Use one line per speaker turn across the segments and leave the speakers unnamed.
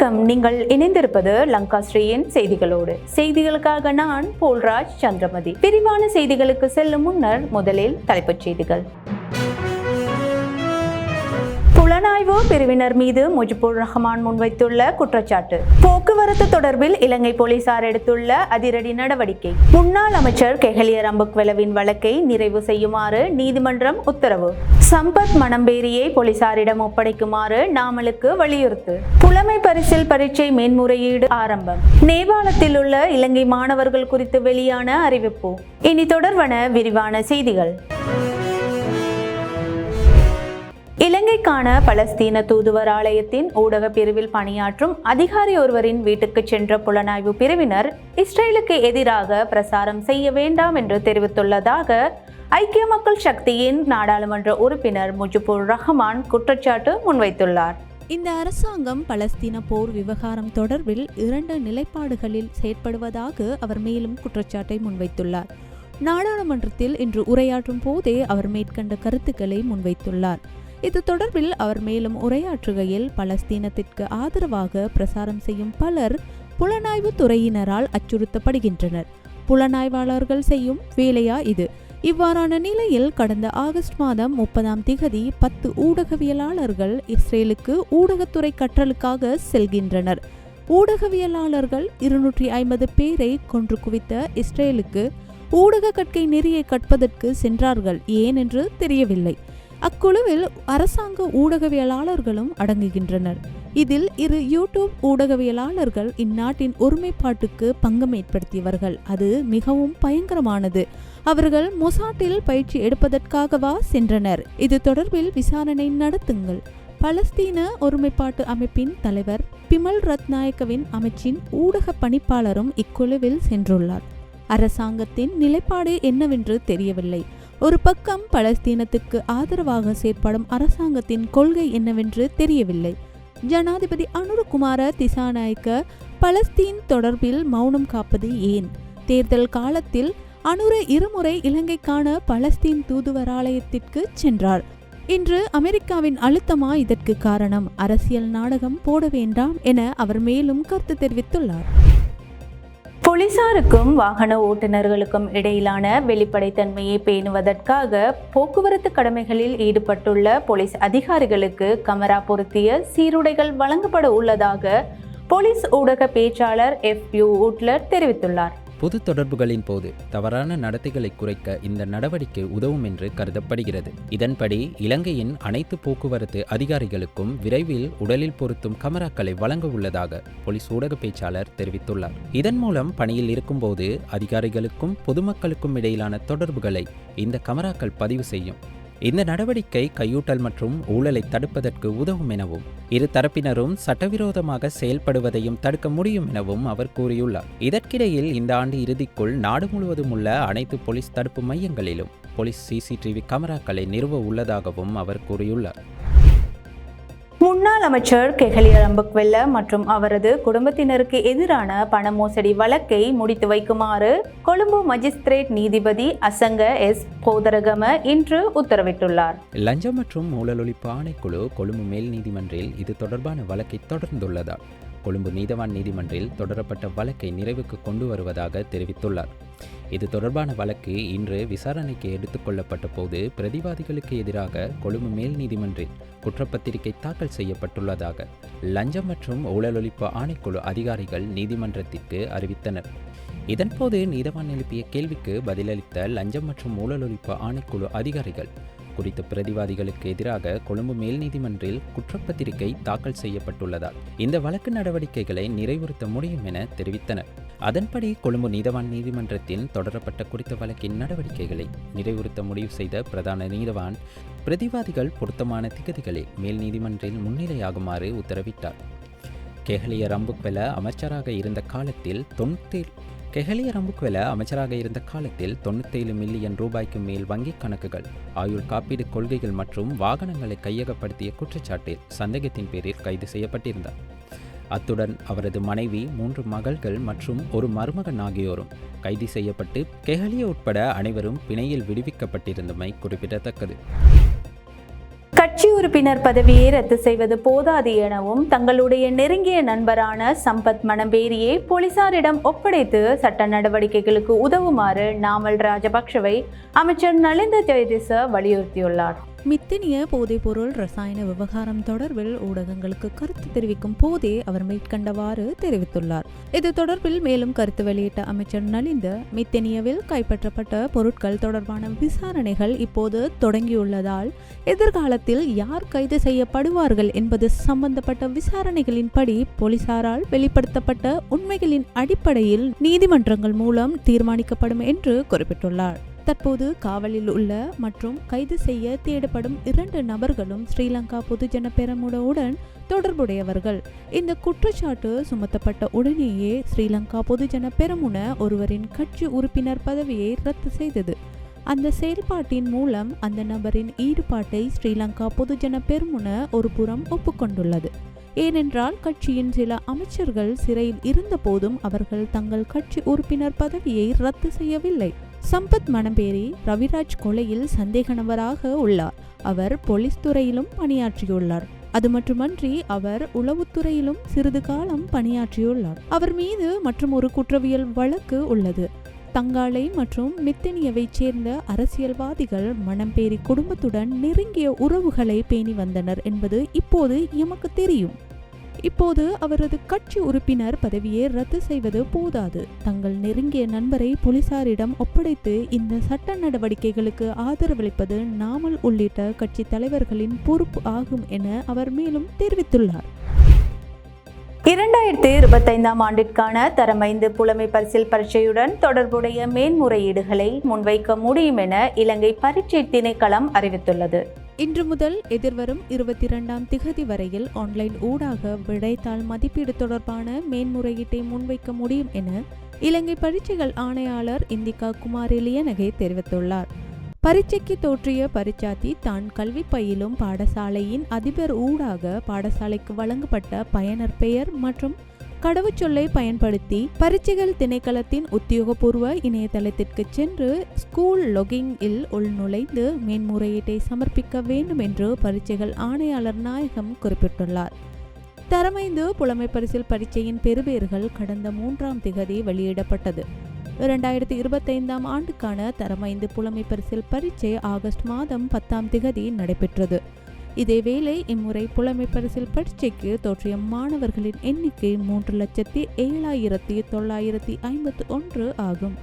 வணக்கம். நீங்கள் இணைந்திருப்பது லங்கா ஸ்ரீயின் செய்திகளோடு. செய்திகளுக்காக நான் போல்ராஜ் சந்திரமதி. விரிவான செய்திகளுக்கு செல்லும் முன்னர் முதலில் தலைப்புச் செய்திகள். புலனாய்வு பிரிவினர் மீது முஜிபுர் ரஹ்மான் முன்வைத்துள்ள குற்றச்சாட்டு. போக்குவரத்து தொடர்பில் இலங்கை போலீசார் எடுத்துள்ள அதிரடி நடவடிக்கை. முன்னாள் அமைச்சர் கெஹலிய ரம்புக்வெலவின் வழக்கை நிறைவு செய்யுமாறு நீதிமன்றம் உத்தரவு. சம்பத் மணம்பேரியை போலீசாரிடம் ஒப்படைக்குமாறு நாமலுக்கு வலியுறுத்து. புலமை பரிசில் பரீட்சை மேன்முறையீடு ஆரம்பம். நேபாளத்தில் உள்ள இலங்கை மாணவர்கள் குறித்து வெளியான அறிவிப்பு. இனி தொடர்வன விரிவான செய்திகள். இலங்கைக்கான பலஸ்தீன தூதுவர் ஆலயத்தின் ஊடக பிரிவில் பணியாற்றும் அதிகாரி ஒருவரின் வீட்டுக்கு சென்ற புலனாய்வு பிரிவினர் இஸ்ரேலுக்கு எதிராக பிரசாரம் செய்ய வேண்டாம் என்று தெரிவித்துள்ளதாக ஐக்கிய மக்கள் சக்தியின் நாடாளுமன்ற உறுப்பினர் முஜிபுர் ரஹ்மான் குற்றச்சாட்டு முன்வைத்துள்ளார்.
இந்த அரசாங்கம் பலஸ்தீன போர் விவகாரம் தொடர்பில் இரண்டு நிலைப்பாடுகளில் செயற்படுவதாக அவர் மேலும் குற்றச்சாட்டை முன்வைத்துள்ளார். நாடாளுமன்றத்தில் இன்று உரையாற்றும் போதே அவர் மேற்கண்ட கருத்துக்களை முன்வைத்துள்ளார். இது தொடர்பில் அவர் மேலும் உரையாற்றுகையில் பலஸ்தீனத்திற்கு ஆதரவாக பிரசாரம் செய்யும் பலர் புலனாய்வு துறையினரால் அச்சுறுத்தப்படுகின்றனர். புலனாய்வாளர்கள் செய்யும் வேலையா இது? இவ்வாறான நிலையில் கடந்த ஆகஸ்ட் மாதம் முப்பதாம் திகதி பத்து ஊடகவியலாளர்கள் இஸ்ரேலுக்கு ஊடகத்துறை கற்றலுக்காக செல்கின்றனர். ஊடகவியலாளர்கள் இருநூற்றி ஐம்பது பேரை கொன்று குவித்த இஸ்ரேலுக்கு ஊடக கற்கை நெறியை கற்பதற்கு சென்றார்கள் ஏன் என்று தெரியவில்லை. அக்குழுவில் அரசாங்க ஊடகவியலாளர்களும் அடங்குகின்றனர். இதில் இரு யூடியூப் ஊடகவியலாளர்கள் இந்நாட்டின் ஒருமைப்பாட்டுக்கு பங்கம் ஏற்படுத்தியவர்கள். அது மிகவும் பயங்கரமானது. அவர்கள் மொசாட்டில் பயிற்சி எடுப்பதற்காகவா சென்றனர். இது தொடர்பில் விசாரணை நடத்துங்கள். பலஸ்தீன ஒருமைப்பாட்டு அமைப்பின் தலைவர் பிமல் ரத்நாயக்கவின் அமைச்சின் ஊடக பணிப்பாளரும் இக்குழுவில் சென்றுள்ளார். அரசாங்கத்தின் நிலைப்பாடு என்னவென்று தெரியவில்லை. ஒரு பக்கம் பலஸ்தீனத்துக்கு ஆதரவாக செயற்படும் அரசாங்கத்தின் கொள்கை என்னவென்று தெரியவில்லை. ஜனாதிபதி அனுருகுமார திசாநாயக்க பலஸ்தீன் தொடர்பில் மௌனம் காப்பது ஏன்? தேர்தல் காலத்தில் அனுரு இருமுறை இலங்கைக்கான பலஸ்தீன் தூதுவராலயத்திற்கு சென்றார் இன்று அமெரிக்காவின் அழுத்தமா இதற்கு காரணம்? அரசியல் நாடகம் போட வேண்டாம் என அவர் மேலும் கருத்து தெரிவித்துள்ளார்.
போலீசாருக்கும் வாகன ஓட்டுநர்களுக்கும் இடையிலான வெளிப்படைத்தன்மையை பேணுவதற்காக போக்குவரத்து கடமைகளில் ஈடுபட்டுள்ள போலீஸ் அதிகாரிகளுக்கு கமரா பொருத்திய சீருடைகள் வழங்கப்பட உள்ளதாக போலீஸ் ஊடக பேச்சாளர் எஃப் யூ உட்லர் தெரிவித்துள்ளார்.
பொது தொடர்புகளின் போது தவறான நடத்தைகளை குறைக்க இந்த நடவடிக்கை உதவும் என்று கருதப்படுகிறது. இதன்படி இலங்கையின் அனைத்து போக்குவரத்து அதிகாரிகளுக்கும் விரைவில் உடலில் பொருத்தும் கமராக்களை வழங்க உள்ளதாக போலீஸ் ஊடக பேச்சாளர் தெரிவித்துள்ளார். இதன் மூலம் பணியில் இருக்கும்போது அதிகாரிகளுக்கும் பொதுமக்களுக்கும் இடையிலான தொடர்புகளை இந்த கமராக்கள் பதிவு செய்யும். இந்த நடவடிக்கை கையூட்டல் மற்றும் ஊழலை தடுப்பதற்கு உதவும் எனவும் இரு தரப்பினரும் சட்டவிரோதமாக செயல்படுவதையும் தடுக்க முடியும் எனவும் அவர் கூறியுள்ளார். இதற்கிடையில் இந்த ஆண்டு இறுதிக்குள் நாடு முழுவதும் உள்ள அனைத்து போலீஸ் தடுப்பு மையங்களிலும் போலீஸ் சிசிடிவி கேமராக்களை நிறுவ உள்ளதாகவும் அவர் கூறியுள்ளார்.
முன்னாள் அமைச்சர் கெஹலி ரம்பக்வெல்ல மற்றும் அவரது குடும்பத்தினருக்கு எதிரான பண மோசடி வழக்கை முடித்து வைக்குமாறு கொழும்பு மஜிஸ்திரேட் நீதிபதி அசங்க எஸ் கோதரகம இன்று உத்தரவிட்டுள்ளார்.
லஞ்சம் மற்றும் ஊழலொழிப்பு ஆணைக்குழு கொழும்பு மேல் நீதிமன்றில் இது தொடர்பான வழக்கை தொடர்ந்துள்ளதால் கொழும்பு நீதவான் நீதிமன்றில் தொடரப்பட்ட வழக்கை நிறைவுக்கு கொண்டு வருவதாக தெரிவித்துள்ளார். இது தொடர்பான வழக்கு இன்று விசாரணைக்கு எடுத்துக்கொள்ளப்பட்ட போது பிரதிவாதிகளுக்கு எதிராக கொழும்பு மேல் நீதிமன்றில் குற்றப்பத்திரிகை தாக்கல் செய்யப்பட்டுள்ளதாக லஞ்சம் மற்றும் ஊழலொழிப்பு ஆணைக்குழு அதிகாரிகள் நீதிமன்றத்திற்கு அறிவித்தனர். இதன்போது நீதவான் எழுப்பிய கேள்விக்கு பதிலளித்த லஞ்சம் மற்றும் ஊழலொழிப்பு ஆணைக்குழு அதிகாரிகள் குறித்த பிரதிவாதிகளுக்கு எதிராக கொழும்பு மேல் நீதிமன்றில் குற்றப்பத்திரிகை தாக்கல் செய்யப்பட்டுள்ளதால் இந்த வழக்கு நடவடிக்கைகளை நிறைவுறுத்த முடியும் என தெரிவித்தனர். அதன்படி கொழும்பு நீதவான் நீதிமன்றத்தின் தொடரப்பட்ட குறித்த வழக்கின் நடவடிக்கைகளை நிறைவுறுத்த முடிவு செய்த பிரதான நீதவான் பிரதிவாதிகள் பொருத்தமான திகதிகளை மேல் நீதிமன்றில் முன்னிலையாகுமாறு உத்தரவிட்டார். கெஹலிய ரம்புக்வெல அமைச்சராக இருந்த காலத்தில் தொண்ணூத்தேழு கெஹலிய ரம்புக்வெல அமைச்சராக இருந்த காலத்தில் தொண்ணூத்தேழு மில்லியன் ரூபாய்க்கு மேல் வங்கிக் கணக்குகள் ஆயுள் காப்பீடு கொள்கைகள் மற்றும் வாகனங்களை கையகப்படுத்திய குற்றச்சாட்டில் சந்தேகத்தின் பேரில் கைது செய்யப்பட்டிருந்தார். அத்துடன் அவரது மனைவி மூன்று மகள்கள் மற்றும் ஒரு மருமகன் ஆகியோரும் கைது செய்யப்பட்டு கெஹலியா உட்பட அனைவரும் பிணையில் விடுவிக்கப்பட்டிருந்தமை குறிப்பிடத்தக்கது.
கட்சி உறுப்பினர் பதவியை ரத்து செய்வது போதாது எனவும் தங்களுடைய நெருங்கிய நண்பரான சம்பத் மணம்பேரியை போலீசாரிடம் ஒப்படைத்து சட்ட நடவடிக்கைகளுக்கு உதவுமாறு நாமல் ராஜபக்ஷவை அமைச்சர் நலிந்த ஜெயதிச வலியுறுத்தியுள்ளார்.
மித்தினிய போதைப்பொருள் ரசாயன விவகாரம் தொடர்பில் ஊடகங்களுக்கு கருத்து தெரிவிக்கும் போதே அவர் மேற்கண்டவாறு தெரிவித்துள்ளார். இது தொடர்பில் மேலும் கருத்து வெளியிட்ட அமைச்சர் நலிந்த மித்தினியவில் கைப்பற்றப்பட்ட பொருட்கள் தொடர்பான விசாரணைகள் இப்போது தொடங்கியுள்ளதால் எதிர்காலத்தில் யார் கைது செய்யப்படுவார்கள் என்பது சம்பந்தப்பட்ட விசாரணைகளின்படி போலீசாரால் வெளிப்படுத்தப்பட்ட உண்மைகளின் அடிப்படையில் நீதிமன்றங்கள் மூலம் தீர்மானிக்கப்படும் என்று குறிப்பிட்டுள்ளார். தற்போது காவலில் உள்ள மற்றும் கைது செய்ய தேடப்படும் இரண்டு நபர்களும் ஸ்ரீலங்கா பொதுஜன பெரமுடவுடன் தொடர்புடையவர்கள். இந்த குற்றச்சாட்டு சுமத்தப்பட்ட உடனேயே ஸ்ரீலங்கா பொதுஜன பெரமுன ஒருவரின் கட்சி உறுப்பினர் பதவியை ரத்து செய்தது. அந்த செயல்பாட்டின் மூலம் அந்த நபரின் ஈடுபாட்டை ஸ்ரீலங்கா பொதுஜன பெருமுன ஒரு புறம் ஒப்புக்கொண்டுள்ளது. ஏனென்றால் கட்சியின் சில அமைச்சர்கள் சிறையில் இருந்தபோதும் அவர்கள் தங்கள் கட்சி உறுப்பினர் பதவியை ரத்து செய்யவில்லை. சம்பத் மணம்பேரி ரவிராஜ் கொலையில் சந்தேக நபராக உள்ளார். அவர் போலீஸ் துறையிலும் பணியாற்றியுள்ளார். அது மட்டுமன்றி அவர் உளவுத்துறையிலும் சிறிது காலம் பணியாற்றியுள்ளார். அவர் மீது மற்றும் ஒரு குற்றவியல் வழக்கு உள்ளது. தங்காலை மற்றும் மித்தினியவைச் சேர்ந்த அரசியல்வாதிகள் மணம்பேரி குடும்பத்துடன் நெருங்கிய உறவுகளை பேணி வந்தனர் என்பது இப்போது எமக்கு தெரியும். இப்போது அவரது கட்சி உறுப்பினர் பதவியை ரத்து செய்வது போதாது. தங்கள் நெருங்கிய நண்பரை போலீசாரிடம் ஒப்படைத்து இந்த சட்ட நடவடிக்கைகளுக்கு ஆதரவளிப்பது நாமல் உள்ளிட்ட கட்சி தலைவர்களின் பொறுப்பு ஆகும் என அவர் மேலும் தெரிவித்துள்ளார்.
இரண்டாயிரத்தி இருபத்தைந்தாம் ஆண்டிற்கான தரமைந்து புலமை பரிசில் பரீட்சையுடன் தொடர்புடைய மேன்முறையீடுகளை முன்வைக்க முடியும் என இலங்கை பரீட்சை திணைக்களம் அறிவித்துள்ளது.
இன்று முதல் எதிர்வரும் இருபத்தி இரண்டாம் திகதி வரையில் ஆன்லைன் ஊடாக விடைத்தாள் மதிப்பீடு தொடர்பான மேன்முறையீட்டை முன்வைக்க முடியும் என இலங்கை பரீட்சைகள் ஆணையாளர் இந்திகா குமாரிலியனகே தெரிவித்துள்ளார். பரீட்சைக்கு தோற்றிய பரீட்சாத்தி தான் கல்வி பயிலும் பாடசாலையின் அதிபர் ஊடாக பாடசாலைக்கு வழங்கப்பட்ட பயனர் பெயர் மற்றும் கடவுச்சொல்லை பயன்படுத்தி பரீட்சைகள் திணைக்களத்தின் உத்தியோகபூர்வ இணையதளத்திற்கு சென்று ஸ்கூல் லொகிங் இல் உள்நுழைந்து மேன்முறையீட்டை சமர்ப்பிக்க வேண்டும் என்று பரீட்சைகள் ஆணையாளர் நாயகம் குறிப்பிட்டுள்ளார். தரமைந்து புலமை பரிசில் பரீட்சையின் பெறுபேறுகள் கடந்த மூன்றாம் திகதி வெளியிடப்பட்டது. இரண்டாயிரத்தி இருபத்தைந்தாம் ஆண்டுக்கான தரமைந்து புலமை பரிசில் பரீட்சை ஆகஸ்ட் மாதம் பத்தாம் திகதி நடைபெற்றது. இதேவேளை இம்முறை புலமை பரிசில் பரீட்சைக்கு தோற்றிய மாணவர்களின் எண்ணிக்கை மூன்று லட்சத்தி ஏழாயிரத்தி தொள்ளாயிரத்தி ஐம்பத்தி ஒன்று ஆகும்.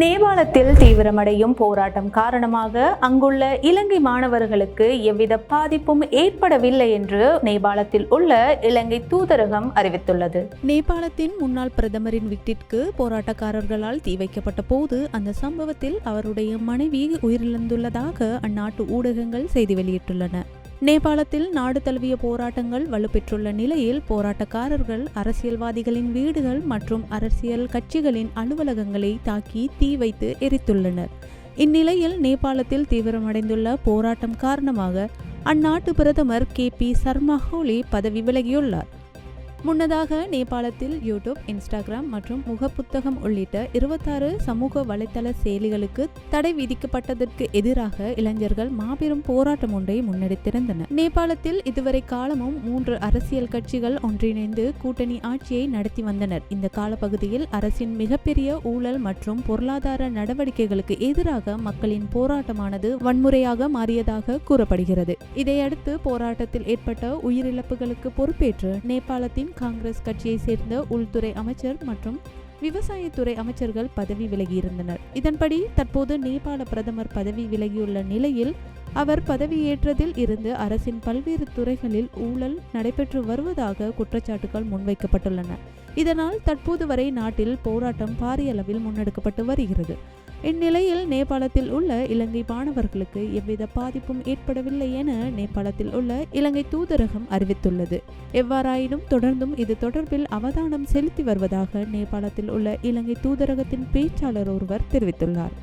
நேபாளத்தில் தீவிரமடையும் போராட்டம் காரணமாக அங்குள்ள இலங்கை மாணவர்களுக்கு எவ்வித பாதிப்பும் ஏற்படவில்லை என்று நேபாளத்தில் உள்ள இலங்கை தூதரகம் அறிவித்துள்ளது.
நேபாளத்தின் முன்னாள் பிரதமரின் வீட்டிற்கு போராட்டக்காரர்களால் தீ வைக்கப்பட்ட போது அந்த சம்பவத்தில் அவருடைய மனைவி உயிரிழந்துள்ளதாக அந்நாட்டு ஊடகங்கள் செய்தி வெளியிட்டுள்ளன. நேபாளத்தில் நாடு தழுவிய போராட்டங்கள் வலுப்பெற்றுள்ள நிலையில் போராட்டக்காரர்கள் அரசியல்வாதிகளின் வீடுகள் மற்றும் அரசியல் கட்சிகளின் அலுவலகங்களை தாக்கி தீ வைத்து எரித்துள்ளனர். இந்நிலையில் நேபாளத்தில் தீவிரமடைந்துள்ள போராட்டம் காரணமாக அந்நாட்டு பிரதமர் கே பி சர்மா ஹோலி பதவி விலகியுள்ளார். முன்னதாக நேபாளத்தில் யூடியூப் இன்ஸ்டாகிராம் மற்றும் முகப்புத்தகம் உள்ளிட்ட இருபத்தாறு சமூக வலைத்தள செயலிகளுக்கு தடை விதிக்கப்பட்டதற்கு எதிராக இளைஞர்கள் மாபெரும் போராட்டம் ஒன்றை முன்னெடுத்திருந்தனர். நேபாளத்தில் இதுவரை காலமும் மூன்று அரசியல் கட்சிகள் ஒன்றிணைந்து கூட்டணி ஆட்சியை நடத்தி வந்தனர். இந்த காலப்பகுதியில் அரசின் மிகப்பெரிய ஊழல் மற்றும் பொருளாதார நடவடிக்கைகளுக்கு எதிராக மக்களின் போராட்டமானது வன்முறையாக மாறியதாக கூறப்படுகிறது. இதையடுத்து போராட்டத்தில் ஏற்பட்ட உயிரிழப்புகளுக்கு பொறுப்பேற்று நேபாளத்தின் காங்கிரஸ் கட்சியை சேர்ந்த உள்துறை அமைச்சர் மற்றும் விவசாயத்துறை அமைச்சர்கள் பதவி விலகியிருந்தனர். இதன்படி தற்போது நேபாள பிரதமர் பதவி விலகியுள்ள நிலையில் அவர் பதவியேற்றதில் இருந்து அரசின் பல்வேறு துறைகளில் ஊழல் நடைபெற்று வருவதாக குற்றச்சாட்டுகள் முன்வைக்கப்பட்டுள்ளன. இதனால் தற்போது வரை நாட்டில் போராட்டம் பாரிய அளவில் முன்னெடுக்கப்பட்டு வருகிறது. இந்நிலையில் நேபாளத்தில் உள்ள இலங்கை மாணவர்களுக்கு எவ்வித பாதிப்பும் ஏற்படவில்லை என நேபாளத்தில் உள்ள இலங்கை தூதரகம் அறிவித்துள்ளது. எவ்வாறாயினும் தொடர்ந்தும் இது தொடர்பில் அவதானம் செலுத்தி வருவதாக நேபாளத்தில் உள்ள இலங்கை தூதரகத்தின் பேச்சாளர் ஒருவர் தெரிவித்துள்ளார்.